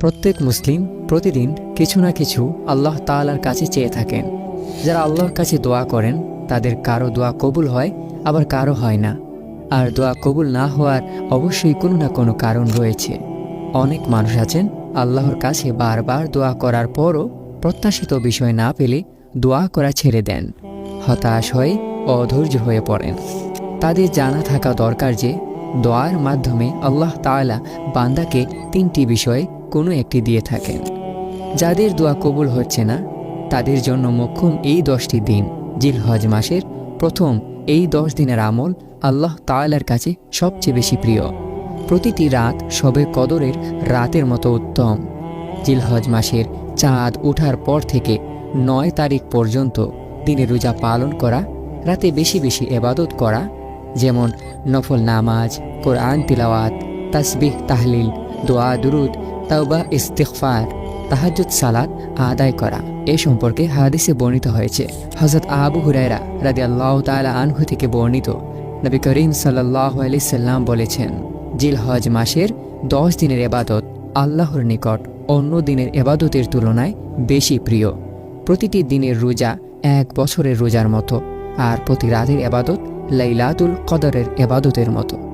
প্রত্যেক মুসলিম প্রতিদিন কিছু না কিছু আল্লাহ তাআলার কাছে চেয়ে থাকেন। যারা আল্লাহর কাছে দোয়া করেন, তাদের কারও দোয়া কবুল হয়, আবার কারও হয় না। আর দোয়া কবুল না হওয়ার অবশ্যই কোনো না কোনো কারণ রয়েছে। অনেক মানুষ আছেন আল্লাহর কাছে বারবার দোয়া করার পরও প্রত্যাশিত বিষয় না পেলে দোয়া করা ছেড়ে দেন, হতাশ হয়ে অধৈর্য হয়ে পড়েন। তাদের জানা থাকা দরকার যে দোয়ার মাধ্যমে আল্লাহ তাআলা বান্দাকে তিনটি বিষয়ে কোনো একটি দিয়ে থাকেন যাদের দোয়া কবুল হচ্ছে না, তাদের জন্য মোক্ষম এই দশটি দিন, জিলহজ মাসের প্রথম এই দশ দিনের আমল আল্লাহ তাআলার কাছে সবচেয়ে বেশি প্রিয়। প্রতিটি রাত সবে কদরের রাতের মতো উত্তম। জিলহজ মাসের চাঁদ ওঠার পর থেকে নয় তারিখ পর্যন্ত দিনে রোজা পালন করা, রাতে বেশি বেশি এবাদত করা, যেমন নফল নামাজ, কোরআন তিলাওয়াত, তাসবিহ, তাহলিল, দোয়া, দুরুদ তাওবা, ইস্তিগফার, তাহাজ্জুদ, সালাত আদায় করা। এ সম্পর্কে হাদিসে বর্ণিত হয়েছে। হজরত আবু হুরায়রা রাদি আল্লাহ তালা আনহু থেকে বর্ণিত। নবী করিম সাল্লাহ আলি সাল্লাম বলেছেন জিল হজ মাসের দশ দিনের এবাদত আল্লাহর নিকট অন্য দিনের এবাদতের তুলনায় বেশি প্রিয়। প্রতিটি দিনের রোজা এক বছরের রোজার মতো, আর প্রতি রাতের এবাদত লাইলাতুল কদরের এবাদতের মতো।